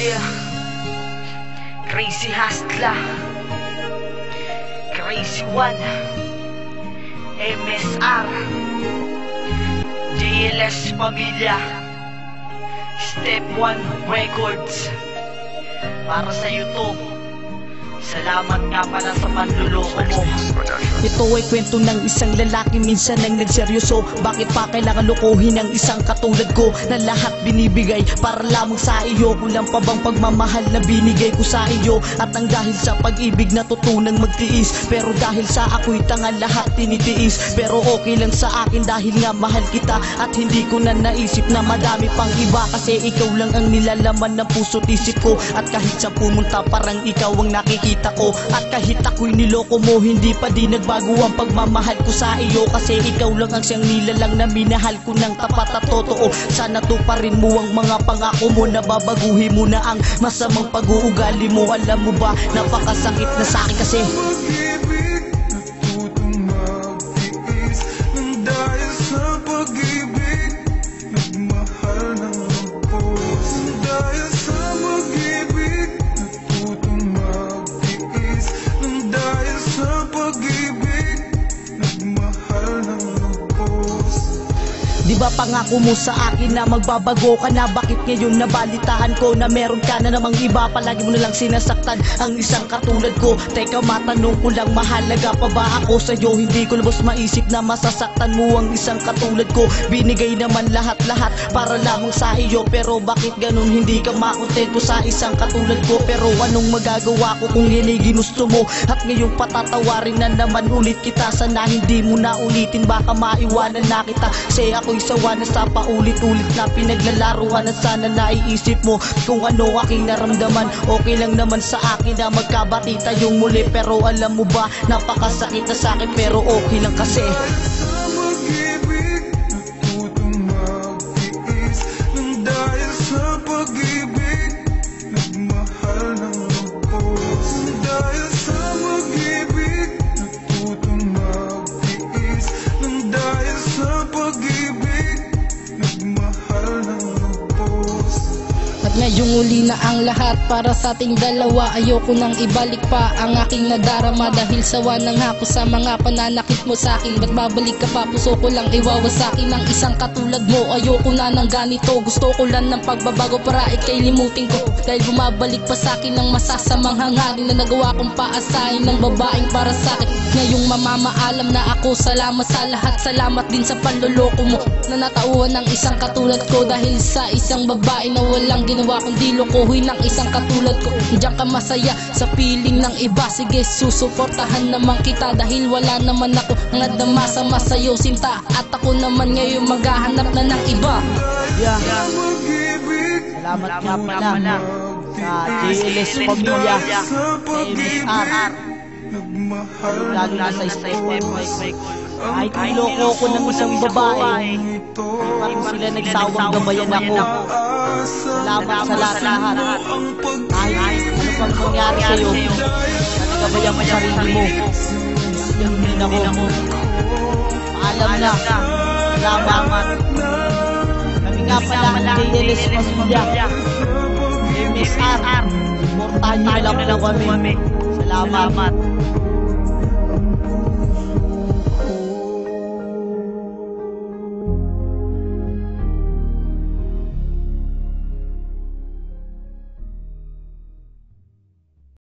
Yeah Crazy Hustla Crazy One. MSR JLS Pamilya. Step 1 Records. Para sa to Salamat nga pala sa panluloko mo. Ito ay kwento ng isang lalaki minsan nang nagseryoso. Bakit pa kailangan lokohin ng isang katulad ko Na lahat binibigay para lamang sa iyo? Kulang pa bang pagmamahal na binigay ko sa iyo? At ang dahil sa pag-ibig natutunang magtiis Pero dahil sa ako'y tanga lahat tinitiis. Pero okay lang sa akin dahil nga mahal kita At hindi ko na naisip na madami pang iba. Kasi ikaw lang ang nilalaman ng puso't isip ko. At kahit sa pumunta parang ikaw ang nakikita ko At kahit ako'y niloko mo Hindi pa di nagbago ang pagmamahal ko sa iyo. Kasi ikaw lang ang siyang nilalang na minahal ko ng tapat at totoo. Sana tuparin mo ang mga pangako mo Na babaguhin mo na ang masamang pag-uugali mo. Alam mo ba, napakasakit na sa akin kasi dahil sa Di ba pangako mo sa akin na magbabago ka na. Bakit ngayon nabalitaan ko na meron ka na namang iba? Palagi mo nalang sinasaktan ang isang katulad ko. Teka matanong ko lang mahalaga pa ba ako sa'yo? Hindi ko lubos maisip na masasaktan mo ang isang katulad ko. Binigay naman lahat-lahat para lamang sa iyo. Pero bakit ganun? Hindi ka makontento sa isang katulad ko. Pero anong magagawa ko kung yan ginusto mo? At ngayong patatawarin na naman ulit kita. Sana hindi mo na ulitin. Baka maiwanan na kita. Kasi ako'y sawa na sa paulit-ulit na pinaglalaruan At sana naiisip mo kung ano aking naramdaman. Okay lang naman sa akin na magkabati tayong muli Pero alam mo ba napakasakit na sa akin pero okay lang kasi ngayong uli na ang lahat para sa ating dalawa. Ayoko nang ibalik pa ang aking nadarama Dahil sawa na nga ako sa mga pananakit mo sa akin. Ba't babalik ka pa? Puso ko lang iwawasakin ng isang katulad mo. Ayoko na ng ganito. Gusto ko lang ng pagbabago para ikay limutin ko. Dahil bumabalik pa sa akin ng masasamang hangarin Na nagawa kong paasahin ng babaeng para sa akin. Ngayong mamamaalam na ako Salamat sa lahat. Salamat din sa panloloko mo Na natauhan ng isang katulad ko Dahil sa isang babae na walang ginawa kundi lokohin ng isang katulad ko Diyan ka masaya sa piling ng iba Sige susuportahan naman kita Dahil wala naman ako ang nadama sa masayo sinta At ako naman ngayon maghahanap na ng iba Yeah. Pag-ibig, Salamat nga pala sa JLS Pamilya sa MSR Lalo na sa step Kahit niloko ko ng isang babae. Pati sila nagsawang gabayan ako. Salamat sa lahat-lahat Kahit ano pang mangyari sa'yo? Nagabayan mo sarili mo. Din ako. Paalam na. Salamat Kami nga pala ang JLS Pamilya. MSR niyo lang po kami. Salamat